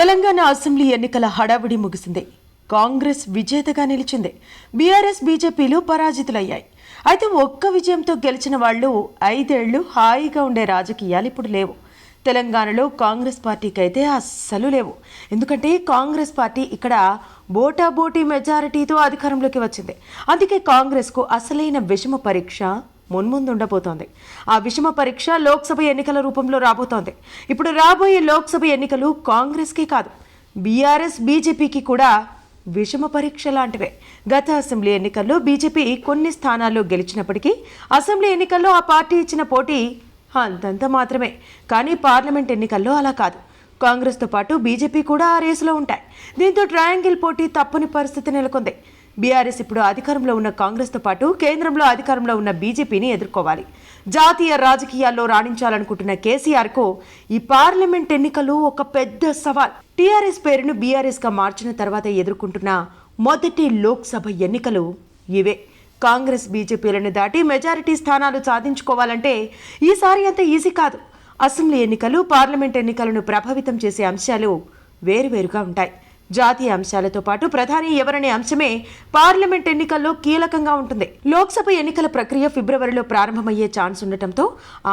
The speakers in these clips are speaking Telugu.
తెలంగాణ అసెంబ్లీ ఎన్నికల హడావిడి ముగిసింది. కాంగ్రెస్ విజేతగా నిలిచింది. బీఆర్ఎస్ బీజేపీలు పరాజితులయ్యాయి. అయితే ఒక్క విజయంతో గెలిచిన వాళ్ళు ఐదేళ్ళు హాయిగా ఉండే రాజకీయాలు ఇప్పుడు లేవు. తెలంగాణలో కాంగ్రెస్ పార్టీకి అయితే అస్సలు లేవు. ఎందుకంటే కాంగ్రెస్ పార్టీ ఇక్కడ బోటాబోటీ మెజారిటీతో అధికారంలోకి వచ్చింది. అందుకే కాంగ్రెస్కు అసలైన విషమ పరీక్ష మున్ముందు ఉండబోతోంది ఆ విషమ పరీక్ష లోక్సభ ఎన్నికల రూపంలో రాబోతోంది. ఇప్పుడు రాబోయే లోక్సభ ఎన్నికలు కాంగ్రెస్కి కాదు. బీఆర్ఎస్ బీజేపీకి కూడా విషమ పరీక్ష లాంటివే. గత అసెంబ్లీ ఎన్నికల్లో బీజేపీ కొన్ని స్థానాల్లో గెలిచినప్పటికీ అసెంబ్లీ ఎన్నికల్లో ఆ పార్టీ ఇచ్చిన పోటీ అంతంత మాత్రమే. కానీ పార్లమెంట్ ఎన్నికల్లో అలా కాదు. కాంగ్రెస్తో పాటు బీజేపీ కూడా ఆ రేసులో ఉంటాయి. దీంతో ట్రయాంగిల్ పోటీ తప్పని పరిస్థితి నెలకొంది. బీఆర్ఎస్ ఇప్పుడు అధికారంలో ఉన్న కాంగ్రెస్తో పాటు కేంద్రంలో అధికారంలో ఉన్న బీజేపీని ఎదుర్కోవాలి. జాతీయ రాజకీయాల్లో రాణించాలనుకుంటున్న కేసీఆర్కు ఈ పార్లమెంట్ ఎన్నికలు ఒక పెద్ద సవాల్. టీఆర్ఎస్ పేరును బీఆర్ఎస్గా మార్చిన తర్వాత ఎదుర్కొంటున్న మొదటి లోక్సభ ఎన్నికలు ఇవే. కాంగ్రెస్ బీజేపీలను దాటి మెజారిటీ స్థానాలు సాధించుకోవాలంటే ఈసారి అంత ఈజీ కాదు. అసెంబ్లీ ఎన్నికలు పార్లమెంట్ ఎన్నికలను ప్రభావితం చేసే అంశాలు వేరువేరుగా ఉంటాయి. జాతీయ అంశాలతో పాటు ప్రధాని ఎవరనే అంశమే పార్లమెంట్ ఎన్నికల్లో కీలకంగా ఉంటుంది. లోక్సభ ఎన్నికల ప్రక్రియ ఫిబ్రవరిలో ప్రారంభమయ్యే ఛాన్స్ ఉండటంతో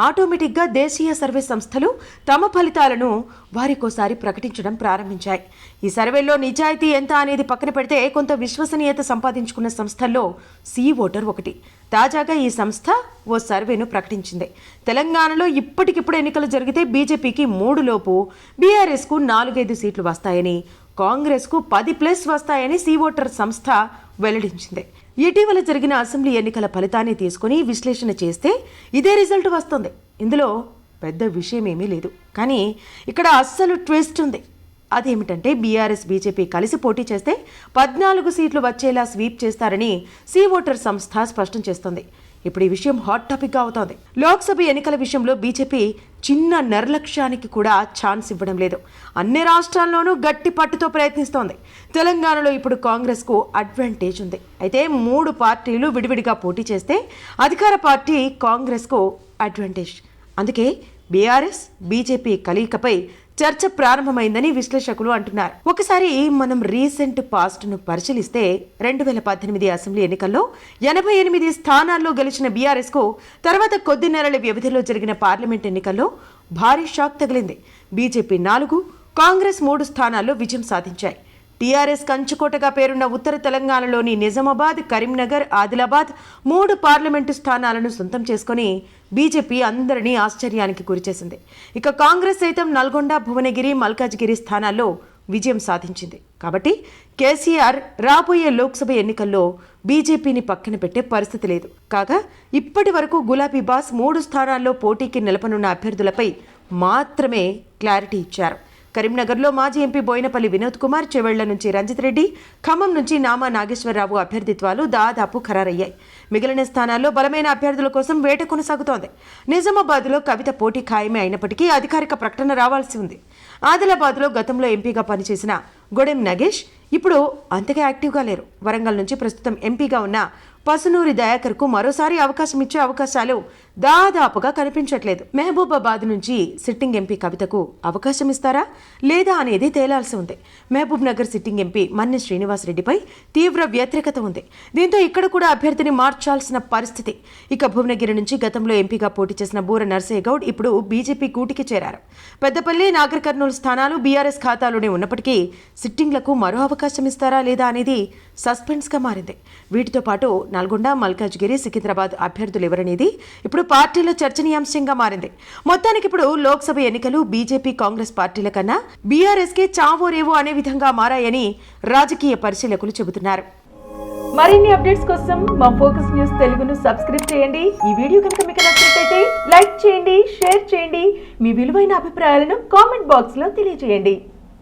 ఆటోమేటిక్గా దేశీయ సర్వే సంస్థలు తమ ఫలితాలను వారికోసారి ప్రకటించడం ప్రారంభించాయి. ఈ సర్వేలో నిజాయితీ ఎంత అనేది పక్కన పెడితే కొంత విశ్వసనీయత సంపాదించుకున్న సంస్థల్లో సి ఓటర్ ఒకటి. తాజాగా ఈ సంస్థ ఓ సర్వేను ప్రకటించింది. తెలంగాణలో ఇప్పటికిప్పుడు ఎన్నికలు జరిగితే బీజేపీకి మూడు లోపు బీఆర్ఎస్కు నాలుగైదు సీట్లు వస్తాయని కాంగ్రెస్కు పది ప్లస్ వస్తాయని సీ ఓటర్ సంస్థ వెల్లడించింది. ఇటీవల జరిగిన అసెంబ్లీ ఎన్నికల ఫలితాన్ని తీసుకుని విశ్లేషణ చేస్తే ఇదే రిజల్ట్ వస్తుంది. ఇందులో పెద్ద విషయం ఏమీ లేదు. కానీ ఇక్కడ అస్సలు ట్విస్ట్ ఉంది. అదేమిటంటే బీఆర్ఎస్ బీజేపీ కలిసి పోటీ చేస్తే పద్నాలుగు సీట్లు వచ్చేలా స్వీప్ చేస్తారని సీ ఓటర్ సంస్థ స్పష్టం చేస్తోంది. ఇప్పుడు ఈ విషయం హాట్ టాపిక్గా అవుతోంది. లోక్సభ ఎన్నికల విషయంలో బీజేపీ చిన్న నిర్లక్ష్యానికి కూడా ఛాన్స్ ఇవ్వడం లేదు. అన్ని రాష్ట్రాల్లోనూ గట్టి పట్టుతో ప్రయత్నిస్తోంది. తెలంగాణలో ఇప్పుడు కాంగ్రెస్కు అడ్వాంటేజ్ ఉంది. అయితే మూడు పార్టీలు విడివిడిగా పోటీ చేస్తే అధికార పార్టీ కాంగ్రెస్కు అడ్వాంటేజ్ అందుకే బీఆర్ఎస్ బీజేపీ కలయికపై చర్చ ప్రారంభమైందని విశ్లేషకులు అంటున్నారు. ఒకసారి మనం రీసెంట్ పాస్ట్ను పరిశీలిస్తే రెండు వేల పద్దెనిమిది అసెంబ్లీ ఎన్నికల్లో ఎనభై ఎనిమిది స్థానాల్లో గెలిచిన బీఆర్ఎస్కు తర్వాత కొద్ది నెలల వ్యవధిలో జరిగిన పార్లమెంట్ ఎన్నికల్లో భారీ షాక్ తగిలింది. బీజేపీ నాలుగు కాంగ్రెస్ మూడు స్థానాల్లో విజయం సాధించాయి. టీఆర్ఎస్ కంచుకోటగా పేరున్న ఉత్తర తెలంగాణలోని నిజామాబాద్ కరీంనగర్ ఆదిలాబాద్ మూడు పార్లమెంటు స్థానాలను సొంతం చేసుకుని బీజేపీ అందరినీ ఆశ్చర్యానికి గురిచేసింది. ఇక కాంగ్రెస్ సైతం నల్గొండ భువనగిరి మల్కాజ్గిరి స్థానాల్లో విజయం సాధించింది. కాబట్టి కేసీఆర్ రాబోయే లోక్సభ ఎన్నికల్లో బీజేపీని పక్కన పెట్టే పరిస్థితి లేదు. కాగా ఇప్పటి వరకు గులాబీ బాస్ మూడు స్థానాల్లో పోటీకి నిలపనున్న అభ్యర్థులపై మాత్రమే క్లారిటీ ఇచ్చారు. కరీంనగర్లో మాజీ ఎంపీ బోయినపల్లి వినోద్ కుమార్ చెవెళ్ళ నుంచి రంజిత్ రెడ్డి ఖమ్మం నుంచి నామా నాగేశ్వరరావు అభ్యర్థిత్వాలు దాదాపు ఖరారయ్యాయి. మిగిలిన స్థానాల్లో బలమైన అభ్యర్థుల కోసం వేట కొనసాగుతోంది. నిజామాబాద్లో కవిత పోటీ ఖాయమే అయినప్పటికీ అధికారిక ప్రకటన రావాల్సి ఉంది. ఆదిలాబాద్లో గతంలో ఎంపీగా పనిచేసిన గొడెం నగేష్ ఇప్పుడు అంతగా యాక్టివ్గా లేరు. వరంగల్ నుంచి ప్రస్తుతం ఎంపీగా ఉన్న పసునూరి దయాకర్కు మరోసారి అవకాశం ఇచ్చే అవకాశాలు దాదాపుగా కనిపించట్లేదు. మహబూబాబాద్ నుంచి సిట్టింగ్ ఎంపీ కవితకు అవకాశం ఇస్తారా? లేదా అనేది తేలాల్సి ఉంది. మహబూబ్ నగర్ సిట్టింగ్ ఎంపీ మన్ని శ్రీనివాసరెడ్డిపై తీవ్ర వ్యతిరేకత ఉంది. దీంతో ఇక్కడ కూడా అభ్యర్థిని మార్చాల్సిన పరిస్థితి. ఇక భువనగిరి నుంచి గతంలో ఎంపీగా పోటీ చేసిన బూర నర్సయ్య గౌడ్ ఇప్పుడు బీజేపీ కూటికి చేరారు. పెద్దపల్లి నాగర్ కర్నూలు స్థానాలు బీఆర్ఎస్ ఖాతాలోనే ఉన్నప్పటికీ సిట్టింగ్లకు మరో అవకాశం ఇస్తారా లేదా అనేది సస్పెన్స్గా మారింది. వీటితో పాటు నల్గొండ మల్కాజ్గిరి సికింద్రాబాద్ అభ్యర్థులు ఎవరనేది ఇప్పుడు పార్టీలో చర్చనీయాంశంగా మారింది. మొత్తానికి ఇప్పుడు లోక్సభ ఎన్నికలు బీజేపీ కాంగ్రెస్ పార్టీల కన్నా బీఆర్ఎస్కే చావోరేవో అనే విధంగా మారాయని రాజకీయ పరిశీలకులు చెబుతున్నారు. మరిన్ని అప్డేట్స్ కోసం మా ఫోకస్ న్యూస్ తెలుగును సబ్స్క్రైబ్ చేయండి. ఈ వీడియో కనుక మీకు నచ్చినట్లయితే లైక్ చేయండి షేర్ చేయండి. మీ విలువైన అభిప్రాయాలను కామెంట్ బాక్స్లో తెలియజేయండి.